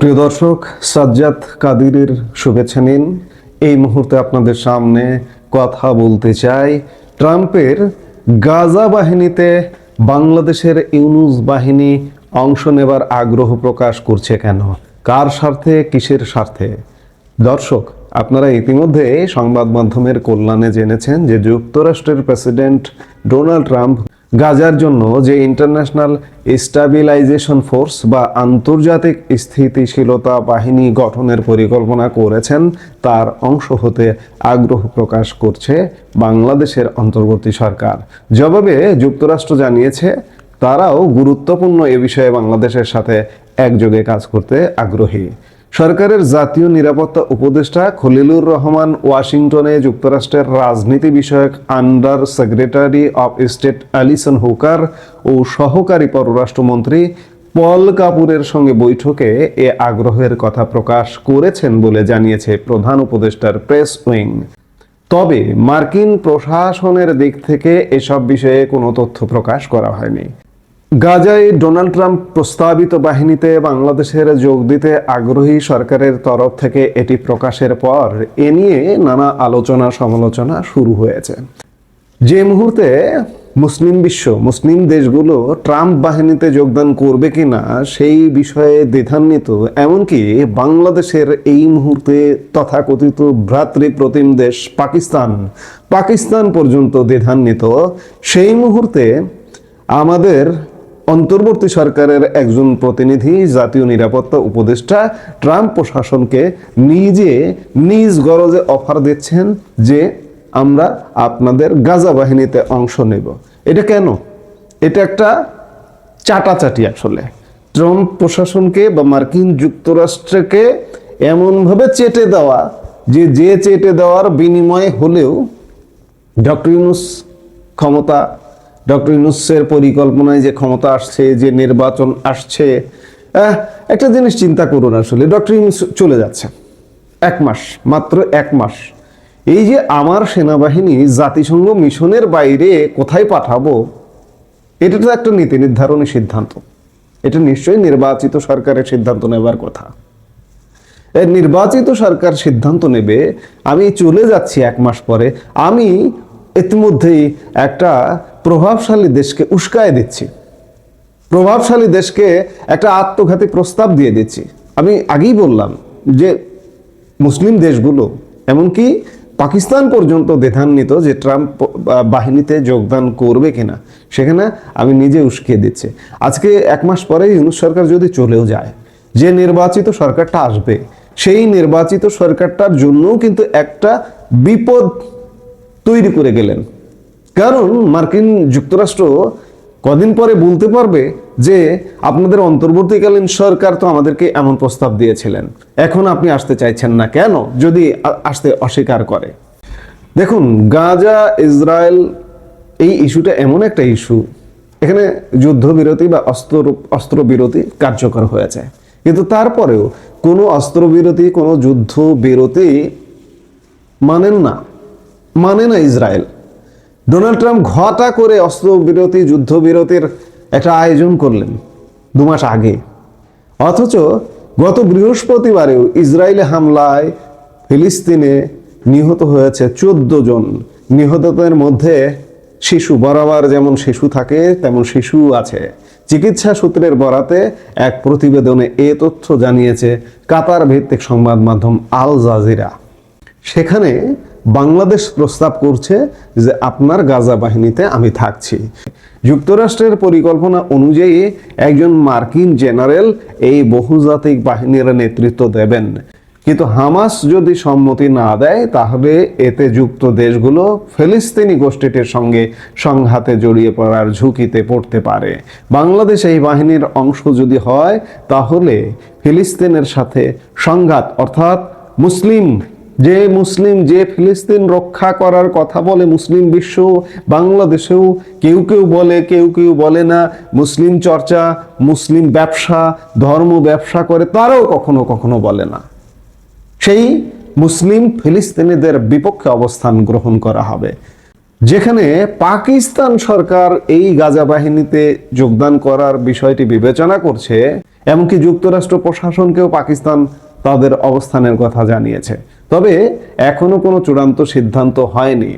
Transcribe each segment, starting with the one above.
প্রিয় দর্শক, সাজ্জাদ কাদিরের শুভেচ্ছা নিন। এই মুহূর্তে আপনাদের সামনে কথা বলতে চাই ট্রাম্পের গাজা বাহিনীতে বাংলাদেশের ইউনুস বাহিনী অংশ নেবার আগ্রহ প্রকাশ করছে কেন? কার স্বার্থে, কিসের স্বার্থে? দর্শক, আপনারা ইতিমধ্যে সংবাদ মাধ্যমের কল্যাণে জেনেছেন যে যুক্তরাষ্ট্রের প্রেসিডেন্ট ডোনাল্ড ট্রাম্প গাজার জন্য যে ইন্টারন্যাশনাল স্টাবিলাইজেশন ফোর্স বা আন্তর্জাতিক স্থিতিশীলতা বাহিনী গঠনের পরিকল্পনা করেছেন, তার অংশ হতে আগ্রহ প্রকাশ করছে বাংলাদেশের অন্তর্বর্তী সরকার। জবাবে যুক্তরাষ্ট্র জানিয়েছে, তারাও গুরুত্বপূর্ণ এ বিষয়ে বাংলাদেশের সাথে একযোগে কাজ করতে আগ্রহী। সরকারের জাতীয় নিরাপত্তা উপদেষ্টা খলিলুর রহমান ওয়াশিংটনে যুক্তরাষ্ট্রের রাজনীতি বিষয়ক under secretary of state Alison Hooker ও সহকারী পররাষ্ট্রমন্ত্রী পল কাপুরের সঙ্গে বৈঠকে এ আগ্রহের কথা প্রকাশ করেছেন বলে জানিয়েছে প্রধান উপদেষ্টার প্রেস উইং। তবে মার্কিন প্রশাসনের দিক থেকে এসব বিষয়ে কোনো তথ্য প্রকাশ করা হয়নি। গাজায় ডোনাল্ড ট্রাম্প প্রস্তাবিত বাহিনীতে বাংলাদেশের যোগ দিতে আগ্রহী সরকারের তরফ থেকে এটি প্রকাশের পর এ নিয়ে নানা আলোচনা সমালোচনা শুরু হয়েছে। যে মুহূর্তে মুসলিম বিশ্ব, মুসলিম দেশগুলো ট্রাম্প বাহিনীতে যোগদান করবে কিনা সেই বিষয়ে দ্বিধান্বিত, এমনকি বাংলাদেশের এই মুহূর্তে তথাকথিত ভ্রাতৃপ্রতিম দেশ পাকিস্তান পাকিস্তান পর্যন্ত দ্বিধান্বিত। সেই মুহূর্তে আমাদের অন্তর্বর্তী সরকারের একজন প্রতিনিধি, জাতীয় নিরাপত্তা উপদেষ্টা ট্রাম্প প্রশাসনকে নিজে নিজ গরজে অফার দিচ্ছেন যে আমরা আপনাদের গাজা বাহিনীতে অংশ নেব। এটা কেন? এটা একটা চাটাচাটি আসলে। ট্রাম্প প্রশাসনকে বা মার্কিন যুক্তরাষ্ট্রকে এমনভাবে চেটে দেওয়া যে যে চেটে দেওয়ার বিনিময়ে হলেও ডক্টর ইউনুস ক্ষমতা ডক্টর ইউনুসের পরিকল্পনায় যে ক্ষমতা আসছে, যে নির্বাচন আসছে একটা জিনিস চিন্তা করুন আসলে, ডক্টর ইউনুস চলে যাচ্ছে। এক মাস, মাত্র এক মাস। এই যে আমার সেনাবাহিনী জাতিসংঘ মিশনের বাইরে কোথায় পাঠাবো, এটা তো একটা নীতি নির্ধারণী সিদ্ধান্ত। এটা নিশ্চয়ই নির্বাচিত সরকারের সিদ্ধান্ত নেবার কথা। নির্বাচিত সরকার সিদ্ধান্ত নেবে, আমি চলে যাচ্ছি এক মাস পরে। আমি ইতিমধ্যেই একটা প্রভাবশালী দেশকে উস্কায় দিচ্ছি। প্রভাবশালী দেশকে একটা আত্মঘাতী প্রস্তাব দিয়ে দিচ্ছি। আমি আগেই বললাম যে মুসলিম দেশগুলো, এমনকি পাকিস্তান পর্যন্ত দ্বিধান্বিত যে ট্রাম্প বাহিনীতে যোগদান করবে কিনা, সেখানে আমি নিজে উস্কিয়ে দিচ্ছি। আজকে এক মাস পরে ইউনুস সরকার যদি চলেও যায়, যে নির্বাচিত সরকারটা আসবে, সেই নির্বাচিত সরকারটার জন্যও কিন্তু একটা বিপদ তৈরি করে গেলেন। কারণ মার্কিন যুক্তরাষ্ট্র কদিন পরে বলতে পারবে যে, আপনাদের অন্তর্বর্তীকালীন সরকার তো আমাদেরকে এমন প্রস্তাব দিয়েছিলেন। এখন আপনি আসতে চাইছেন না কেন? যদি আসতে অস্বীকার করে। দেখুন, গাজা, ইসরায়েল, এই ইস্যুটা এমন একটা ইস্যু। এখানে যুদ্ধবিরতি বা অস্ত্র, অস্ত্রবিরতি কার্যকর হয়েছে। কিন্তু তারপরেও কোনো অস্ত্রবিরতি, কোনো যুদ্ধ বিরতি মানেন না। মানে না ইসরায়েল। ডোনাল্ড ট্রাম্প ঘটা করে অস্ত্রবিরতি, যুদ্ধবিরতির একটা আয়োজন করলেন দু মাস আগে। অথচ গত বৃহস্পতিবারেও ইসরায়েলে হামলায় ফিলিস্তিনে নিহত হয়েছে চোদ্দ জন। নিহতদের মধ্যে শিশু, বরাবর যেমন শিশু থাকে, তেমন শিশু আছে। চিকিৎসা সূত্রের বরাতে এক প্রতিবেদনে এ তথ্য জানিয়েছে কাতার ভিত্তিক সংবাদ মাধ্যম আল জাজিরা। সেখানে বাংলাদেশ প্রস্তাব করছে যে আপনার গাজা বাহিনীতে আমি থাকছি। যুক্তরাষ্ট্রের পরিকল্পনা অনুযায়ী একজন মার্কিন জেনারেল এই বহুজাতিক বাহিনীর নেতৃত্ব দেবেন। কিন্তু হামাস যদি সম্মতি না দেয়, তাহলে এতে যুক্ত দেশগুলো ফিলিস্তিনি গোষ্ঠীটির সঙ্গে সংঘাতে জড়িয়ে পড়ার ঝুঁকিতে পড়তে পারে। বাংলাদেশ এই বাহিনীর অংশ যদি হয়, তাহলে ফিলিস্তিনের সাথে সংঘাত, অর্থাৎ মুসলিম যে মুসলিম, যে ফিলিস্তিন রক্ষা করার কথা বলে, মুসলিম বিশ্ব বাংলাদেশেও কেউ কেউ বলে, কেউ কেউ বলে না, মুসলিম চর্চা, মুসলিম ব্যবসা, ধর্ম ব্যবসা করে তারাও কখনো কখনো বলে না। সেই মুসলিম ফিলিস্তিনিদের বিপক্ষে অবস্থান গ্রহণ করা হবে। যেখানে পাকিস্তান সরকার এই গাজা বাহিনীতে যোগদান করার বিষয়টি বিবেচনা করছে, এমনকি যুক্তরাষ্ট্র প্রশাসনকেও পাকিস্তান তাদের অবস্থানের কথা জানিয়েছে। তবে এখনও কোনো চূড়ান্ত সিদ্ধান্ত হয়নি।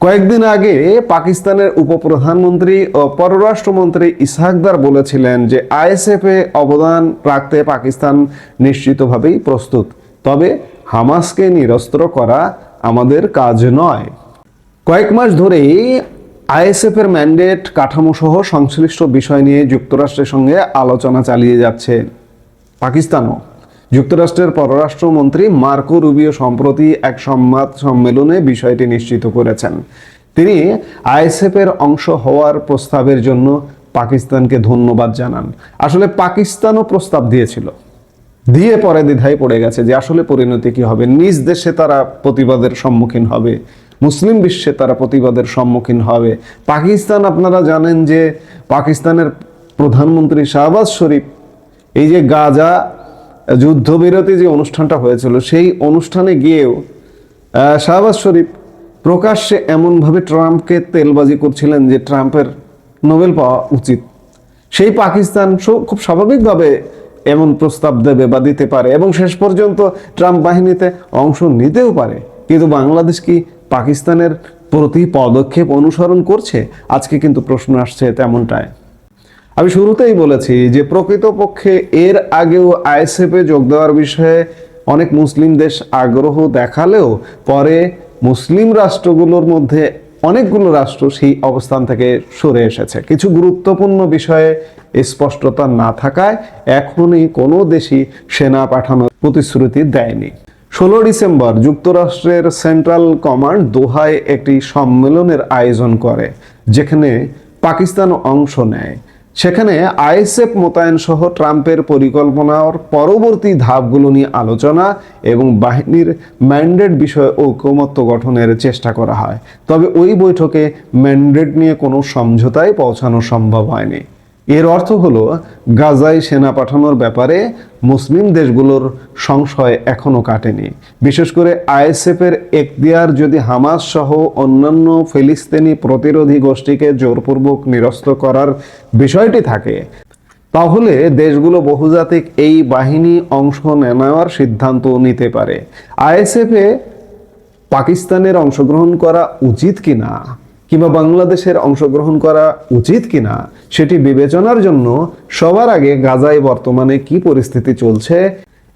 কয়েকদিন আগে পাকিস্তানের উপপ্রধানমন্ত্রী ও পররাষ্ট্রমন্ত্রী ইসহাকদার বলেছিলেন যে আইএসএফ অবদান রাখতে পাকিস্তান নিশ্চিতভাবেই প্রস্তুত। তবে হামাসকে নিরস্ত্র করা আমাদের কাজ নয়। কয়েক মাস ধরেই আইএসএফ এর ম্যান্ডেট কাঠামো সহ সংশ্লিষ্ট বিষয় নিয়ে যুক্তরাষ্ট্রের সঙ্গে আলোচনা চালিয়ে যাচ্ছে পাকিস্তানও। যুক্তরাষ্ট্রের পররাষ্ট্রমন্ত্রী মার্কো রুবিও সম্প্রতি এক সংবাদ সম্মেলনে বিষয়টি নিশ্চিত করেছেন। তিনি আইএসএফ এর অংশ হওয়ার প্রস্তাবের জন্য পাকিস্তানকে ধন্যবাদ জানান। আসলে পাকিস্তানও প্রস্তাব দিয়েছিল। দিয়ে পরে দ্বিধায় পড়ে গেছে যে আসলে পরিণতি কি হবে। নিজ দেশে তারা প্রতিবাদের সম্মুখীন হবে। মুসলিম বিশ্বে তারা প্রতিবাদের সম্মুখীন হবে। পাকিস্তান, আপনারা জানেন যে পাকিস্তানের প্রধানমন্ত্রী শাহবাজ শরীফ, এই যে গাজা যুদ্ধবিরতি যে অনুষ্ঠানটা হয়েছিল, সেই অনুষ্ঠানে গিয়েও শাহবাজ শরীফ প্রকাশ্যে এমনভাবে ট্রাম্পকে তেলবাজি করছিলেন যে ট্রাম্পের নোবেল পাওয়া উচিত। সেই পাকিস্তান খুব স্বাভাবিকভাবে এমন প্রস্তাব দেবে বা দিতে পারে এবং শেষ পর্যন্ত ট্রাম্প বাহিনীতে অংশ নিতেও পারে। কিন্তু বাংলাদেশ কি পাকিস্তানের প্রতি পদক্ষেপ অনুসরণ করছে? আজকে কিন্তু প্রশ্ন আসছে তেমনটায় আমি শুরুতেই বলেছি যে প্রকৃতপক্ষে এর আগেও আইএসএফ যোগ দেওয়ার বিষয়ে অনেক মুসলিম দেশ আগ্রহ দেখালেও পরে মুসলিম রাষ্ট্রগুলোর মধ্যে অনেকগুলো রাষ্ট্র সেই অবস্থান থেকে সরে এসেছে। কিছু গুরুত্বপূর্ণ বিষয়ে স্পষ্টতা না থাকায় এখনই কোনো দেশই সেনা পাঠানোর প্রতিশ্রুতি দেয়নি। ষোলো ডিসেম্বর যুক্তরাষ্ট্রের সেন্ট্রাল কমান্ড দোহায় একটি সম্মেলনের আয়োজন করে, যেখানে পাকিস্তান অংশ নেয়। সেখানে আইএসএফ মোতায়েন সহ ট্রাম্পের পরিকল্পনার পরবর্তী ধাপগুলো নিয়ে আলোচনা এবং বাহিনীর ম্যান্ডেট বিষয়ে ঐকমত্য গঠনের চেষ্টা করা হয়। তবে ওই বৈঠকে ম্যান্ডেট নিয়ে কোনো সমঝোতায় পৌঁছানো সম্ভব হয়নি। এর অর্থ হলো, গাজায় সেনা পাঠানোর ব্যাপারে মুসলিম দেশগুলোর সংশয় এখনও কাটেনি। বিশেষ করে আইএসএফ এর এখতিয়ার যদি হামাস সহ অন্যান্য ফিলিস্তিনি প্রতিরোধী গোষ্ঠীকে জোরপূর্বক নিরস্ত করার বিষয়টি থাকে, তাহলে দেশগুলো বহুজাতিক এই বাহিনী অংশ নেওয়ার সিদ্ধান্ত নিতে পারে। আইএসএফ পাকিস্তানের অংশগ্রহণ করা উচিত কিনা? কিংবা বাংলাদেশের অংশগ্রহণ করা উচিত কিনা, সেটি বিবেচনার জন্য সবার আগে গাজায় বর্তমানে কি পরিস্থিতি চলছে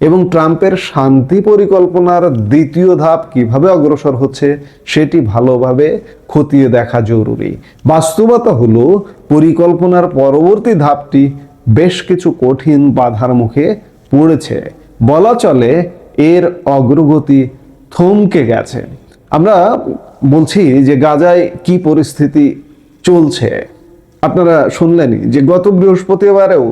এবং ট্রাম্পের শান্তি পরিকল্পনার দ্বিতীয় ধাপ কীভাবে অগ্রসর হচ্ছে, সেটি ভালোভাবে খতিয়ে দেখা জরুরি। বাস্তবতা হলো, পরিকল্পনার পরবর্তী ধাপটি বেশ কিছু কঠিন বাধার মুখে পড়েছে। বলা চলে, এর অগ্রগতি থমকে গেছে। আমরা বলছি যে গাজায় কি পরিস্থিতি চলছে? আপনারা শুনলেনই যে গত বৃহস্পতিবারেও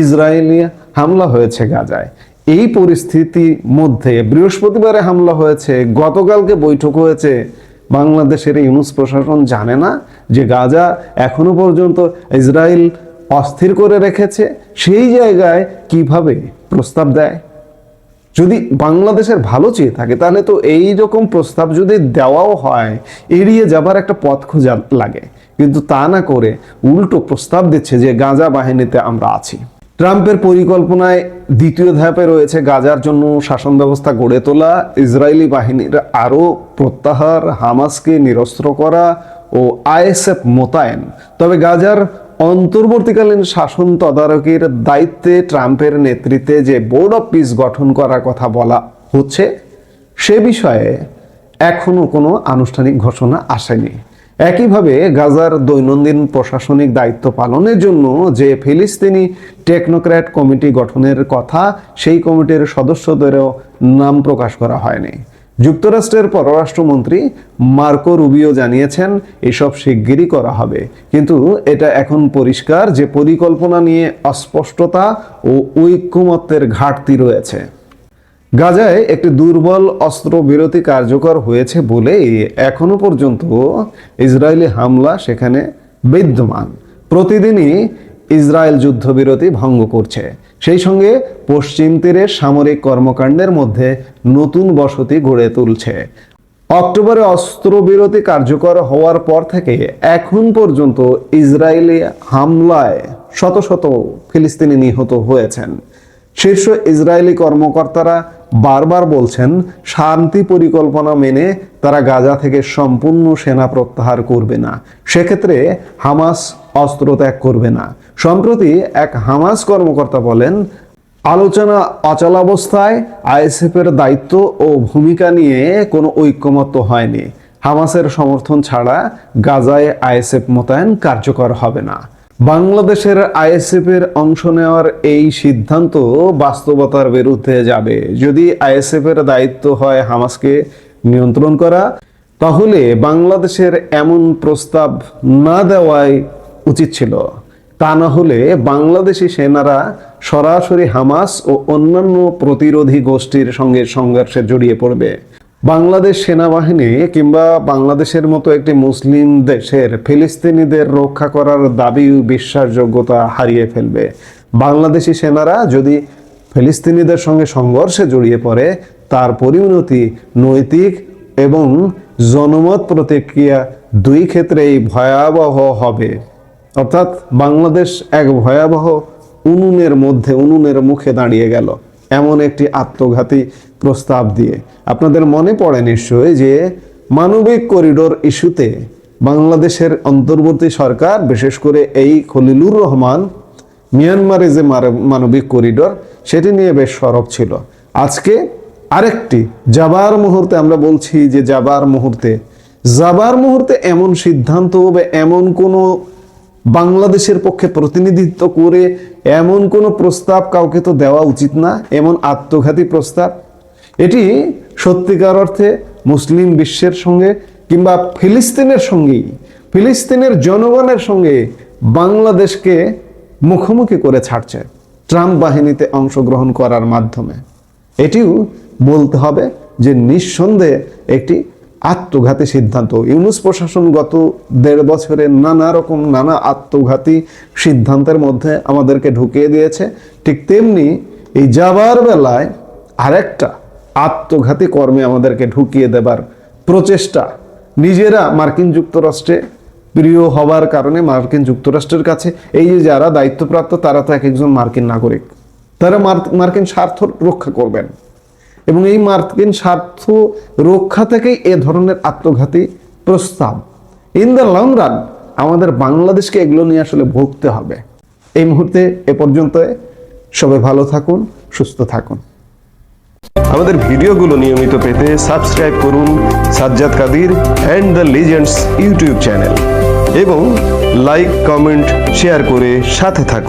ইসরায়েলি হামলা হয়েছে গাজায়। এই পরিস্থিতির মধ্যে বৃহস্পতিবারে হামলা হয়েছে, গতকালকে বৈঠক হয়েছে। বাংলাদেশের ইউনুস প্রশাসন জানে না যে গাজা এখনও পর্যন্ত ইসরায়েল অস্থির করে রেখেছে। সেই জায়গায় কীভাবে প্রস্তাব দেয়? যদি বাংলাদেশের ভালো চেয়ে থাকে, তাহলে তো এই রকম প্রস্তাব যদি দেওয়াও হয়, এড়িয়ে যাবার একটা পথ খোঁজা লাগে। কিন্তু তা না করে উল্টো প্রস্তাব দিচ্ছে যে গাঁজা বাহিনীতে আমরা আছি। ট্রাম্পের পরিকল্পনায় দ্বিতীয় ধাপে রয়েছে গাজার জন্য শাসন ব্যবস্থা গড়ে তোলা, ইসরায়েলি বাহিনীর আরও প্রত্যাহার, হামাসকে নিরস্ত্র করা ও আইএসএফ মোতায়েন। তবে গাজার অন্তর্বর্তীকালীন শাসন তদারকির দায়িত্বে ট্রাম্পের নেতৃত্বে যে বোর্ড অফ পিস গঠন করার কথা বলা হচ্ছে, সে বিষয়ে এখনও কোনো আনুষ্ঠানিক ঘোষণা আসেনি। একইভাবে গাজার দৈনন্দিন প্রশাসনিক দায়িত্ব পালনের জন্য যে ফিলিস্তিনি টেকনোক্র্যাট কমিটি গঠনের কথা, সেই কমিটির সদস্যদেরও নাম প্রকাশ করা হয়নি। যুক্তরাষ্ট্রের পররাষ্ট্রমন্ত্রী মার্কো রুবিও জানিয়েছেন, এসব শিগগিরই করা হবে। কিন্তু এটা এখন পরিষ্কার যে পরিকল্পনা নিয়ে অস্পষ্টতা ও ঐক্যমত্যের ঘাটতি রয়েছে। গাজায় একটি দুর্বল অস্ত্র বিরতি কার্যকর হয়েছে বলেই এখনও পর্যন্ত ইসরায়েলি হামলা সেখানে বিদ্যমান। প্রতিদিনই ইসরায়েল যুদ্ধবিরতি ভঙ্গ করছে। সেই সঙ্গে পশ্চিম তীরে সামরিক কর্মকাণ্ডের মধ্যে নতুন বসতি গড়ে তুলছে। অক্টোবরে অস্ত্রবিরতি কার্যকর হওয়ার পর থেকে এখন পর্যন্ত ইসরায়েলি হামলায় শত শত ফিলিস্তিনি নিহত হয়েছেন। শীর্ষ ইসরায়েলি কর্মকর্তারা বারবার বলছেন, শান্তি পরিকল্পনা মেনে তারা গাজা থেকে সম্পূর্ণ সেনা প্রত্যাহার করবে না। সেক্ষেত্রে হামাস অস্ত্র ত্যাগ করবে না। সম্প্রতি এক হামাস কর্মকর্তা বলেন, আলোচনা অচলাবস্থায় আইএসএফ এর দায়িত্ব ও ভূমিকা নিয়ে কোনো ঐক্যমত্য হয়নি। হামাসের সমর্থন ছাড়া গাজায় আইএসএফ মোতায়েন কার্যকর হবে না। বাংলাদেশের আইএসএফ এর অংশ নেওয়ার এই সিদ্ধান্ত বাস্তবতার বিরুদ্ধে যাবে। যদি আইএসএফ এর দায়িত্ব হয় হামাসকে নিয়ন্ত্রণ করা, তাহলে বাংলাদেশের এমন প্রস্তাব না দেওয়াই উচিত ছিল। তা না হলে বাংলাদেশি সেনারা সরাসরি হামাস ও অন্যান্য প্রতিরোধী গোষ্ঠীর সঙ্গে সংঘর্ষে জড়িয়ে পড়বে। বাংলাদেশ সেনাবাহিনী কিংবা বাংলাদেশের মতো একটি মুসলিম দেশের ফিলিস্তিনিদের রক্ষা করার দাবি বিশ্বাসযোগ্যতা হারিয়ে ফেলবে। বাংলাদেশি সেনারা যদি ফিলিস্তিনিদের সঙ্গে সংঘর্ষে জড়িয়ে পড়ে, তার পরিণতি নৈতিক এবং জনমত প্রতিক্রিয়া দুই ক্ষেত্রেই ভয়াবহ হবে। অর্থাৎ বাংলাদেশ এক ভয়াবহ উনুনের মধ্যে, উনুনের মুখে দাঁড়িয়ে গেল এমন একটি আত্মঘাতী প্রস্তাব দিয়ে। আপনাদের মনে পড়ে নিশ্চয়ই যে মানবিক করিডোর ইস্যুতে বাংলাদেশের অন্তর্বর্তী সরকার, বিশেষ করে এই খলিলুর রহমান, মিয়ানমারে যে মানবিক করিডোর, সেটি নিয়ে বেশ সরব ছিল। আজকে আরেকটি যাবার মুহূর্তে আমরা বলছি যে যাবার মুহূর্তে যাবার মুহূর্তে এমন সিদ্ধান্ত বা এমন কোনো বাংলাদেশের পক্ষে প্রতিনিধিত্ব করে এমন কোনো প্রস্তাব কাউকে তো দেওয়া উচিত না, এমন আত্মঘাতী প্রস্তাব। এটি সত্যিকার অর্থে মুসলিম বিশ্বের সঙ্গে কিংবা ফিলিস্তিনের সঙ্গেই, ফিলিস্তিনের জনগণের সঙ্গে বাংলাদেশকে মুখোমুখি করে ছাড়ছে ট্রাম্প বাহিনীতে অংশগ্রহণ করার মাধ্যমে। এটিও বলতে হবে যে নিঃসন্দেহে একটি আত্মঘাতী সিদ্ধান্ত। ইউনুস প্রশাসন গত দেড় বছরে নানা রকম নানা আত্মঘাতী সিদ্ধান্তের মধ্যে আমাদেরকে ঢুকিয়ে দিয়েছে। ঠিক তেমনি এই যাবার বেলায় আরেকটা আত্মঘাতী কর্মে আমাদেরকে ঢুকিয়ে দেবার প্রচেষ্টা নিজেরা মার্কিন যুক্তরাষ্ট্রে প্রিয় হবার কারণে মার্কিন যুক্তরাষ্ট্রের কাছে। এই যে যারা দায়িত্বপ্রাপ্ত, তারা তো এক একজন মার্কিন নাগরিক। তারা মার্কিন স্বার্থ রক্ষা করবেন। এবং এই মার্কিন স্বার্থ রক্ষা থেকেই এ ধরনের আত্মঘাতী প্রস্তাব। ইন দ্য লং রান আমাদের বাংলাদেশকে এগুলো নিয়ে আসলে ভুগতে হবে। এই মুহূর্তে এ পর্যন্ত সবাই ভালো থাকুন, সুস্থ থাকুন। আমাদের ভিডিওগুলো নিয়মিত পেতে সাবস্ক্রাইব করুন Sajjad Kadir and the legends YouTube channel এবং লাইক, কমেন্ট, শেয়ার করে সাথে থাকুন।